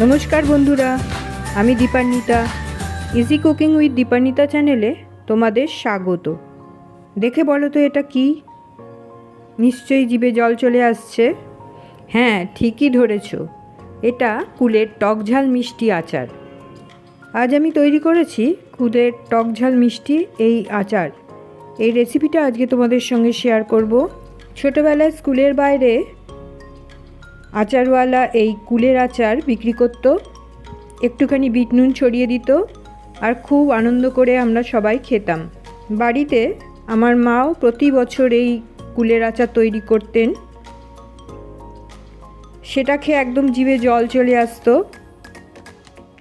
নমস্কার বন্ধুরা, আমি Dipanwita. Easy cooking with Dipanwita চ্যানেলে তোমাদের স্বাগত। দেখে বলো তো এটা কি? নিশ্চয়ই জিভে জল চলে আসছে। হ্যাঁ ঠিকই ধরেছ। এটা কুলের টকঝাল মিষ্টি আচার। আজ আমি তৈরি করেছি কুলের টকঝাল মিষ্টি এই আচার। এই রেসিপিটা আজকে তোমাদের সঙ্গে শেয়ার করব। ছোটোবেলায় স্কুলের বাইরে আচারওয়ালা এই কুলের আচার বিক্রি করতো। একটুখানি বিট নুন ছড়িয়ে দিত আর খুব আনন্দ করে আমরা সবাই খেতাম। বাড়িতে আমার মাও প্রতি বছর এই কুলের আচার তৈরি করতেন। সেটা খেয়ে একদম জিভে জল চলে আসতো।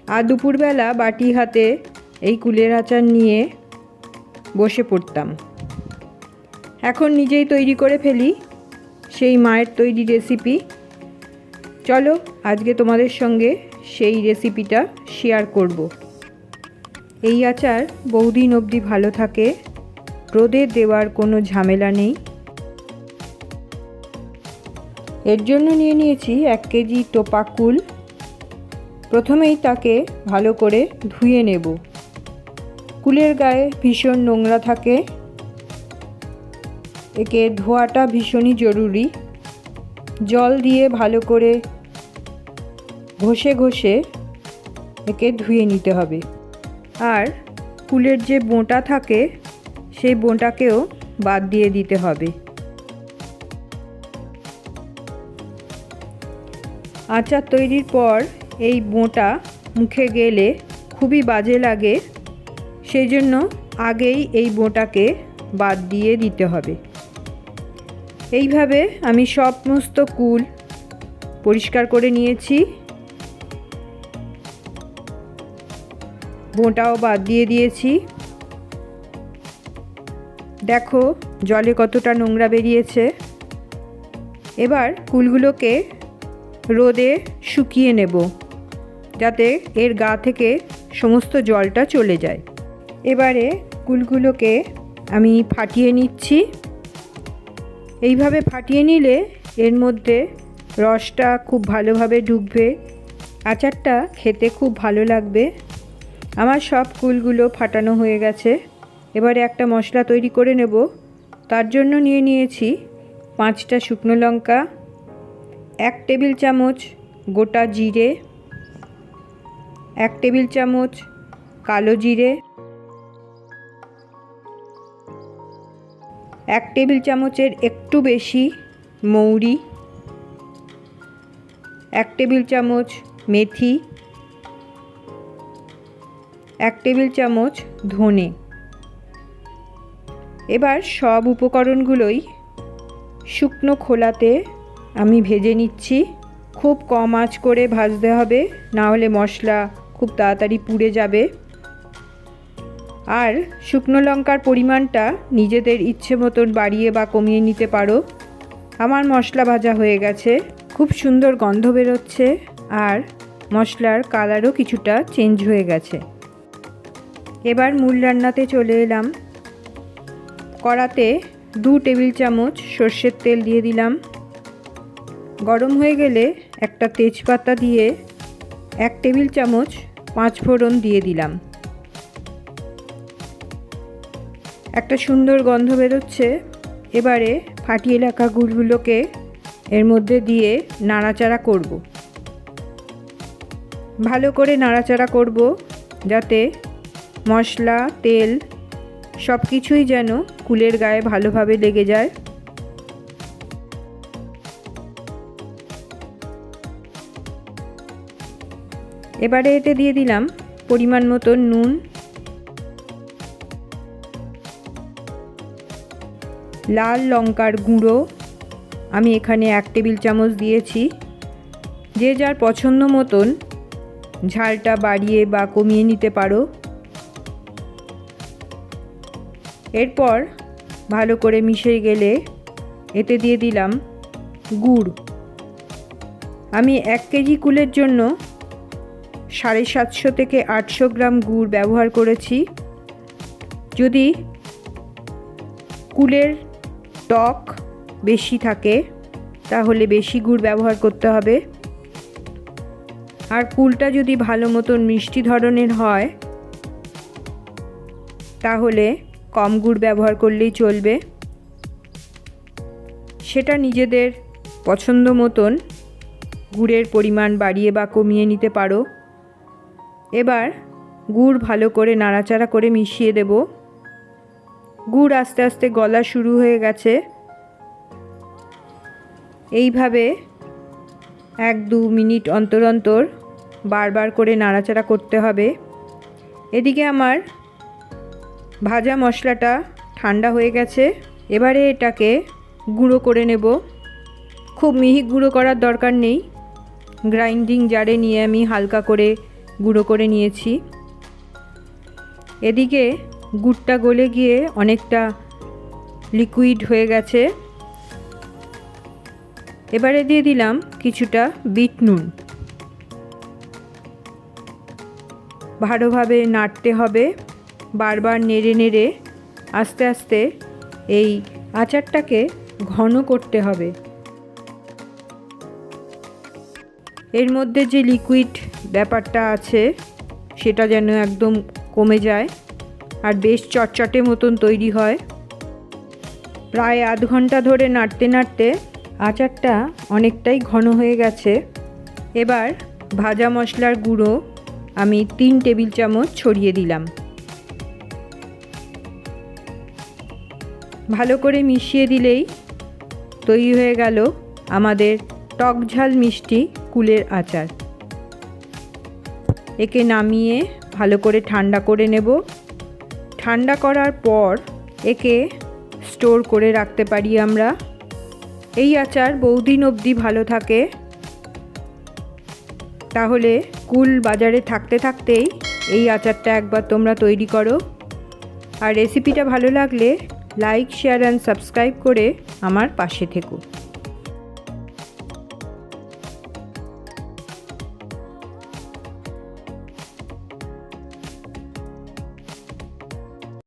আর দুপুরবেলা বাটি হাতে এই কুলের আচার নিয়ে বসে পড়তাম। এখন নিজেই তৈরি করে ফেলি। সেই মায়ের তৈরি রেসিপি। চলো আজকে তোমাদের সঙ্গে সেই রেসিপিটা শেয়ার করব। এই আচার বহুদিন অবধি ভালো থাকে, রোদে দেওয়ার কোনো ঝামেলা নেই। এর জন্য নিয়ে নিয়েছি এক কেজি টোপা কুল প্রথমেই তাকে ভালো করে ধুয়ে নেব। কুলের গায়ে ভীষণ নোংরা থাকে। একে ধোয়াটা ভীষণই জরুরি। জল দিয়ে ভালো করে ঘষে ঘষে একে ধুয়ে নিতে হবে। আর কুলের যে বোঁটা থাকে, সেই বোঁটাকেও বাদ দিয়ে দিতে হবে। আচার তৈরির পর এই বোঁটা মুখে গেলে খুবই বাজে লাগে, সেই জন্য আগেই এই বোঁটাকে বাদ দিয়ে দিতে হবে। এইভাবে আমি সমস্ত কুল পরিষ্কার করে নিয়েছি। বোঁটাও বাদ দিয়ে দিয়েছি। দেখো জলে কতটা নোংরা বেরিয়েছে। এবার কুলগুলোকে রোদে শুকিয়ে নেব, যাতে এর গা থেকে সমস্ত জলটা চলে যায়। এবারে কুলগুলোকে আমি ফাটিয়ে নিচ্ছি। এইভাবে ফাটিয়ে নিলে এর মধ্যে রসটা খুব ভালোভাবে ঢুকবে আচারটা খেতে খুব ভালো লাগবে। আমার সব কুলগুলো ফাটানো হয়ে গেছে। এবারে একটা মশলা তৈরি করে নেব। তার জন্য নিয়ে নিয়েছি পাঁচটা শুকনো লঙ্কা, এক টেবিল চামচ গোটা জিরে, এক টেবিল চামচ কালো জিরে, এক টেবিল চামচের একটু বেশি মৌরি, এক টেবিল চামচ মেথি এক টেবিল চামচ ধনে। এবার সব উপকরণগুলোই শুকনো খোলাতে আমি ভেজে নিচ্ছি। খুব কম আঁচ করে ভাজতে হবে, না হলে মশলা খুব তাড়াতাড়ি পুড়ে যাবে। আর শুকনো লঙ্কার পরিমাণটা নিজেদের ইচ্ছে মতন বাড়িয়ে বা কমিয়ে নিতে পারো। আমার মশলা ভাজা হয়ে গেছে, খুব সুন্দর গন্ধ বেরোচ্ছে আর মশলার কালারও কিছুটা চেঞ্জ হয়ে গেছে। এবার মূল রান্নাতে চলে এলাম। কড়াতে দু টেবিল চামচ সর্ষের তেল দিয়ে দিলাম। গরম হয়ে গেলে একটা তেজপাতা দিয়ে এক টেবিল চামচ পাঁচ ফোড়ন দিয়ে দিলাম। একটা সুন্দর গন্ধ বেরোচ্ছে। এবারে ফাটিয়ে রাখা গুড়গুলোকে এর মধ্যে দিয়ে নাড়াচাড়া করব। ভালো করে নাড়াচাড়া করব যাতে মশলা, তেল সব কিছুই যেন কুলের গায়ে ভালোভাবে লেগে যায়। এবারে এতে দিয়ে দিলাম পরিমাণ মতো নুন। লাল লঙ্কার গুঁড়ো। আমি এখানে এক টেবিল চামচ দিয়েছি। যে যার পছন্দ মতন ঝালটা বাড়িয়ে বা কমিয়ে নিতে পারো। এরপর ভালো করে মিশে গেলে এতে দিয়ে দিলাম গুড়। আমি এক কেজি কুলের জন্য সাড়ে সাতশো থেকে আটশো গ্রাম গুড় ব্যবহার করেছি। যদি কুলের টক বেশি থাকে, তাহলে বেশি গুড় ব্যবহার করতে হবে। আর কুলটা যদি ভালো মতন মিষ্টি ধরনের হয়, তাহলে কম গুড় ব্যবহার করলেই চলবে। সেটা নিজেদের পছন্দ মতন গুড়ের পরিমাণ বাড়িয়ে বা কমিয়ে নিতে পারো। এবার গুড় ভালো করে নাড়াচাড়া করে মিশিয়ে দেব। গুড় আস্তে আস্তে গলা শুরু হয়ে গেছে। এইভাবে এক দু মিনিট অন্তর অন্তর বারবার করে নাড়াচাড়া করতে হবে। এদিকে আমার ভাজা মশলাটা ঠান্ডা হয়ে গেছে। এবারে এটাকে গুঁড়ো করে নেব। খুব মিহি গুঁড়ো করার দরকার নেই। গ্রাইন্ডিং জারে নিয়ে আমি হালকা করে গুঁড়ো করে নিয়েছি। এদিকে গুড়টা গলে গিয়ে অনেকটা লিকুইড হয়ে গেছে। এবারে দিয়ে দিলাম কিছুটা বিট নুন। ভালোভাবে নাড়তে হবে। বারবার নেড়ে নেড়ে আস্তে আস্তে এই আচারটাকে ঘন করতে হবে। এর মধ্যে যে লিকুইড ব্যাপারটা আছে, সেটা যেন একদম কমে যায় আর বেশ চটচটে মতন তৈরি হয়। প্রায় আধ ঘণ্টা ধরে নাড়তে নাড়তে আচারটা অনেকটাই ঘন হয়ে গেছে। এবার ভাজা মশলার গুঁড়ো আমি তিন টেবিল চামচ ছড়িয়ে দিলাম। ভালো করে মিশিয়ে দিলেই তৈরি হয়ে গেল আমাদের টক ঝাল মিষ্টি কুলের আচার। একে নামিয়ে ভালো করে ঠান্ডা করে নেব। ঠান্ডা করার পর একে স্টোর করে রাখতে পারি আমরা। এই আচার বহুদিন অবধি ভালো থাকে। তাহলে কুল বাজারে থাকতে থাকতেই এই আচারটা একবার তোমরা তৈরি করো। আর রেসিপিটা ভালো লাগলে লাইক শেয়ার অ্যান্ড সাবস্ক্রাইব করে আমার পাশে থেকো।